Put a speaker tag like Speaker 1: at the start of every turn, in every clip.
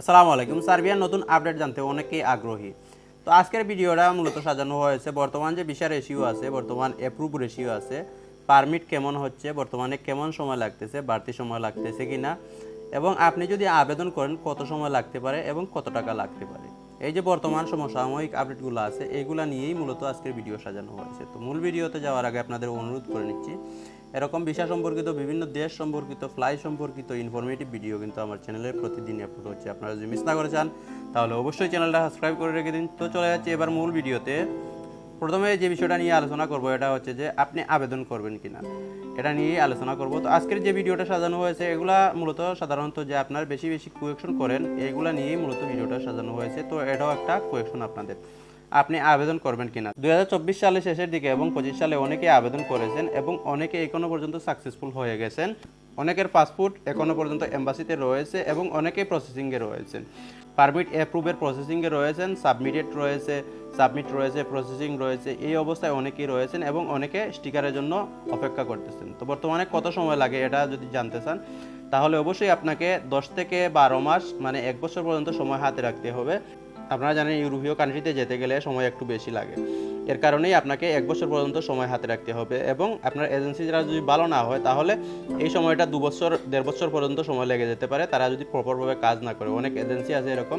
Speaker 1: আসসালামু আলাইকুম। সার্বিয়ার নতুন আপডেট জানতে অনেকেই আগ্রহী। তো আজকের ভিডিওটা মূলত সাজানো হয়েছে। বর্তমান যে ভিসা রেশিও আছে, বর্তমান অ্যাপ্রুভ রেশিও আছে পারমিট কেমন হচ্ছে, বর্তমানে কেমন সময় লাগতেছে, বাড়তি সময় লাগতেছে কিনা, এবং আপনি যদি আবেদন করেন কত সময় লাগতে পারে এবং কত টাকা লাগতে পারে। এই যে বর্তমান সমসাময়িক আপডেটগুলো আছে এইগুলা নিয়েই মূলত আজকের ভিডিও সাজানো হয়েছে। তো মূল ভিডিওতে যাওয়ার আগে আপনাদের অনুরোধ করে নিচ্ছি এরকম ভিসা সম্পর্কিত, বিভিন্ন দেশ সম্পর্কিত ফ্লাই সম্পর্কিত ইনফরমেটিভ ভিডিও কিন্তু আমার চ্যানেলে প্রতিদিন আপলোড হচ্ছে। আপনারা যদি মিস না করে চান, তাহলে অবশ্যই চ্যানেলটা সাবস্ক্রাইব করে রেখে দিন। তো চলে যাচ্ছে এবার মূল ভিডিওতে প্রথমে যে বিষয়টা নিয়ে আলোচনা করব, এটা হচ্ছে যে আপনি আবেদন করবেন কিনা। এটা নিয়েই আলোচনা করব। তো আজকের যে ভিডিওটা সাজানো হয়েছে, এগুলা মূলত সাধারণত যে আপনার বেশি বেশি কোয়েকশন করেন এইগুলা নিয়েই মূলত ভিডিওটা সাজানো হয়েছে। তো এটাও একটা কোয়েকশন আপনাদের। আপনি আবেদন করবেন কিনা। দু হাজার চব্বিশ সালের শেষের দিকে এবং পঁচিশ সালে অনেকে আবেদন করেছেন এবং অনেকে এখনও পর্যন্ত সাকসেসফুল হয়ে গেছেন। অনেকের পাসপোর্ট এখনও পর্যন্ত এম্বাসিতে রয়েছে এবং অনেকেই প্রসেসিংয়ে রয়েছেন। পারমিট অ্যাপ্রুভের প্রসেসিংয়ে রয়েছেন সাবমিটেড রয়েছে সাবমিট রয়েছে প্রসেসিং রয়েছে, এই অবস্থায় অনেকেই রয়েছেন এবং অনেকে স্টিকারের জন্য অপেক্ষা করতেছেন। তো বর্তমানে কত সময় লাগে এটা যদি জানতে চান, তাহলে অবশ্যই আপনাকে দশ থেকে বারো মাস মানে এক বছর পর্যন্ত সময় হাতে রাখতে হবে। আপনারা জানেন ইউরোপীয় কান্ট্রিতে যেতে গেলে সময় একটু বেশি লাগে। এর কারণেই আপনাকে এক বছর পর্যন্ত সময় হাতে রাখতে হবে এবং আপনার এজেন্সি যারা যদি ভালো না হয়, তাহলে এই সময়টা দু বছর, দেড় বছর পর্যন্ত সময় লেগে যেতে পারে। তারা যদি প্রপারভাবে কাজ না করে, অনেক এজেন্সি আছে এরকম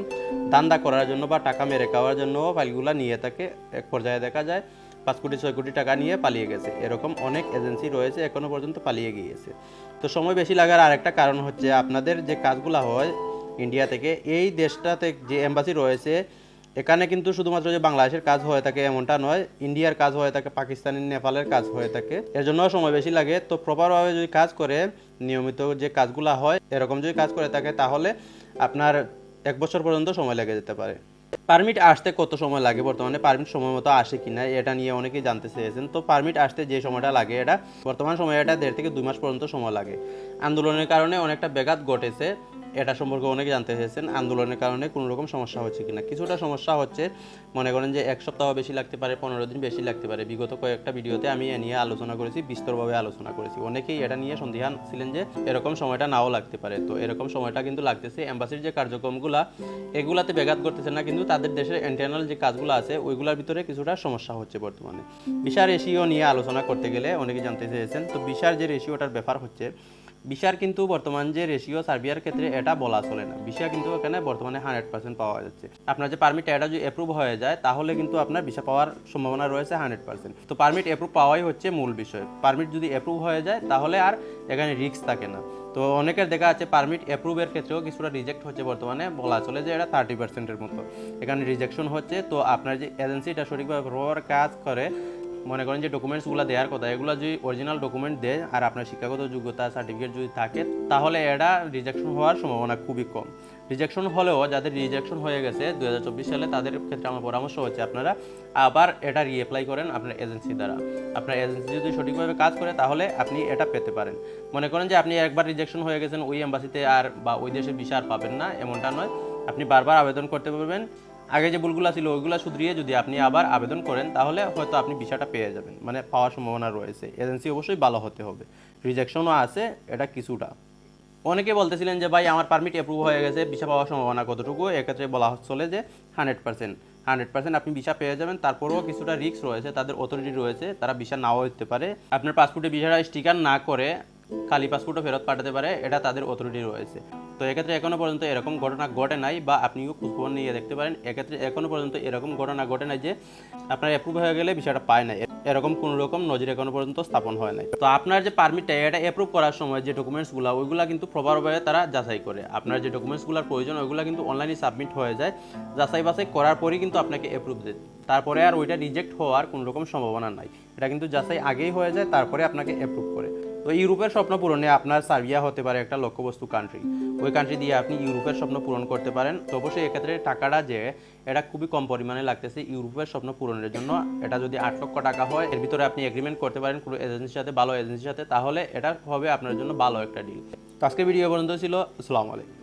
Speaker 1: দান্দা করার জন্য বা টাকা মেরে খাওয়ার জন্য ফাইলগুলো নিয়ে থাকে এক পর্যায়ে দেখা যায়, পাঁচ কোটি, ছয় কোটি টাকা নিয়ে পালিয়ে গেছে। এরকম অনেক এজেন্সি রয়েছে এখনও পর্যন্ত পালিয়ে গিয়েছে। তো সময় বেশি লাগার আরেকটা কারণ হচ্ছে আপনাদের যে কাজগুলো হয় ইন্ডিয়া থেকে। এই দেশটাতে যে এম্বাসি রয়েছে, এখানে কিন্তু শুধুমাত্র যে বাংলাদেশের কাজ হয়ে থাকে এমনটা নয়, ইন্ডিয়ার কাজ হয়ে থাকে পাকিস্তানি নেপালের কাজ হয়ে থাকে। এর জন্য সময় বেশি লাগে। তো প্রপারভাবে যদি কাজ করে, নিয়মিত যে কাজগুলো হয়, এরকম যদি কাজ করে থাকে, তাহলে আপনার এক বছর পর্যন্ত সময় লেগে যেতে পারে। পারমিট আসতে কত সময় লাগে বর্তমানে? পারমিট সময় মতো আসে কিনা এটা নিয়ে অনেকেই জানতে চেয়েছেন। তো পারমিট আসতে যে সময়টা লাগে, এটা বর্তমান সময় এটা দেড় থেকে দুই মাস পর্যন্ত সময় লাগে। আন্দোলনের কারণে অনেকটা ব্যাঘাত ঘটেছে। এটা সম্পর্কে অনেকে জানতে চেয়েছেন, আন্দোলনের কারণে কোনো রকম সমস্যা হচ্ছে কিনা। কিছুটা সমস্যা হচ্ছে, মনে করেন যে এক সপ্তাহ বেশি লাগতে পারে, পনেরো দিন বেশি লাগতে পারে। বিগত কয়েকটা ভিডিওতে আমি এ নিয়ে আলোচনা করেছি, বিস্তরভাবে আলোচনা করেছি। অনেকেই এটা নিয়ে সন্দিহান ছিলেন যে এরকম সময়টা নাও লাগতে পারে। তো এরকম সময়টা কিন্তু লাগতেছে। এম্বাসির যে কার্যক্রমগুলা, এগুলাতে ব্যাঘাত করতেছে না, কিন্তু তাদের দেশের ইন্টারনাল যে কাজগুলো আছে, ওইগুলোর ভিতরে কিছুটা সমস্যা হচ্ছে বর্তমানে। বিশার রেশিও নিয়ে আলোচনা করতে গেলে অনেকে জানতে চেয়েছেন, তো বিশার যে রেশিওটার ব্যাপার হচ্ছে বিশার কিন্তু বর্তমান যে রেশিও সার্বিয়ার ক্ষেত্রে এটা বলা চলে না। বিশা কিন্তু এখানে বর্তমানে হান্ড্রেড পার্সেন্ট পাওয়া যাচ্ছে। আপনার যে পারমিট এটা যদি অ্যাপ্রুভ হয়ে যায় তাহলে কিন্তু আপনার ভিসা পাওয়ার সম্ভাবনা রয়েছে হান্ড্রেড পার্সেন্ট তো পারমিট অ্যাপ্রুভ পাওয়াই হচ্ছে মূল বিষয়। পারমিট যদি অ্যাপ্রুভ হয়ে যায় তাহলে আর এখানে রিস্ক থাকে না। তো অনেকের দেখা আছে পারমিট অ্যাপ্রুভের ক্ষেত্রেও কিছুটা রিজেক্ট হচ্ছে বর্তমানে। বলা চলে যে এটা থার্টি পার্সেন্টের মতো। এখানে রিজেকশন হচ্ছে। তো আপনার যে এজেন্সিটা সঠিকভাবে কাজ করে মনে করেন যে ডকুমেন্টসগুলো দেওয়ার কথা, এগুলো যদি অরিজিনাল ডকুমেন্ট দেয় আর আপনার শিক্ষাগত যোগ্যতা সার্টিফিকেট যদি থাকে, তাহলে এটা রিজেকশন হওয়ার সম্ভাবনা খুবই কম। রিজেকশন হলেও যাদের রিজেকশন হয়ে গেছে দু হাজার চব্বিশ সালে, তাদের ক্ষেত্রে আমার পরামর্শ হচ্ছে আপনারা আবার এটা রিঅ্যাপ্লাই করেন আপনার এজেন্সি দ্বারা। আপনার এজেন্সি যদি সঠিকভাবে কাজ করে, তাহলে আপনি এটা পেতে পারেন। মনে করেন যে আপনি একবার রিজেকশন হয়ে গেছেন ওই এম্বাসিতে আর বা ওই দেশের ভিসা আর পাবেন না, এমনটা নয়। আপনি বারবার আবেদন করতে পারবেন। আগে যে ভুলগুলো ছিল, ওইগুলো শুধরিয়ে যদি আপনি আবার আবেদন করেন, তাহলে হয়তো আপনি ভিসাটা পেয়ে যাবেন। মানে পাওয়ার সম্ভাবনা রয়েছে। এজেন্সি অবশ্যই ভালো হতে হবে। রিজেকশনও আছে, এটা কিছুটা। অনেকে বলতেছিলেন যে, ভাই, আমার পারমিট অ্যাপ্রুভ হয়ে গেছে, ভিসা পাওয়ার সম্ভাবনা কতটুকু? এক্ষেত্রে বলা চলে যে হান্ড্রেড পার্সেন্ট হান্ড্রেড পার্সেন্ট আপনি ভিসা পেয়ে যাবেন, তারপরেও কিছুটা রিস্ক রয়েছে, তাদের অথরিটি রয়েছে, তারা ভিসা নাও হতে পারে। আপনার পাসপোর্টে ভিসাটা স্টিকার না করে খালি পাসপোর্টও ফেরত পাঠাতে পারে, এটা তাদের অথরিটি রয়েছে। তো এক্ষেত্রে এখনও পর্যন্ত এরকম ঘটনা ঘটে নাই বা আপনিও খোঁজখবর নিয়ে দেখতে পারেন। এক্ষেত্রে এখনও পর্যন্ত এরকম ঘটনা ঘটে নাই যে আপনার অ্যাপ্রুভ হয়ে গেলে বিষয়টা পায় না এরকম কোনো রকম নজির এখনও পর্যন্ত স্থাপন হয় নাই। তো আপনার যে পারমিটটা এটা অ্যাপ্রুভ করার সময় যে ডকুমেন্টসগুলো ওইগুলো কিন্তু প্রপারভাবে তারা যাচাই করে। আপনার যে ডকুমেন্টসগুলোর প্রয়োজন, ওইগুলো কিন্তু অনলাইনে সাবমিট হয়ে যায়। যাচাই বাছাই করার পরেই কিন্তু আপনাকে অ্যাপ্রুভ দেয়। তারপরে আর ওইটা রিজেক্ট হওয়ার কোনো রকম সম্ভাবনা নাই। এটা কিন্তু যাচাই আগেই হয়ে যায়, তারপরে আপনাকে অ্যাপ্রুভ করে। তো ইউরোপের স্বপ্ন পূরণে আপনার সার্বিয়া হতে পারে একটা লক্ষ্যবস্তু কান্ট্রি ওই কান্ট্রি দিয়ে আপনি ইউরোপের স্বপ্ন পূরণ করতে পারেন। তো অবশ্যই এক্ষেত্রে টাকাটা যে, এটা খুবই কম পরিমাণে লাগতেছে ইউরোপের স্বপ্ন পূরণের জন্য। এটা যদি আট লক্ষ টাকা হয়, এর ভিতরে আপনি এগ্রিমেন্ট করতে পারেন কোনো এজেন্সির সাথে, ভালো এজেন্সির সাথে, তাহলে এটা হবে আপনার জন্য ভালো একটা ডিল তো আজকের ভিডিও পর্যন্ত ছিল। আসসালামু আলাইকুম।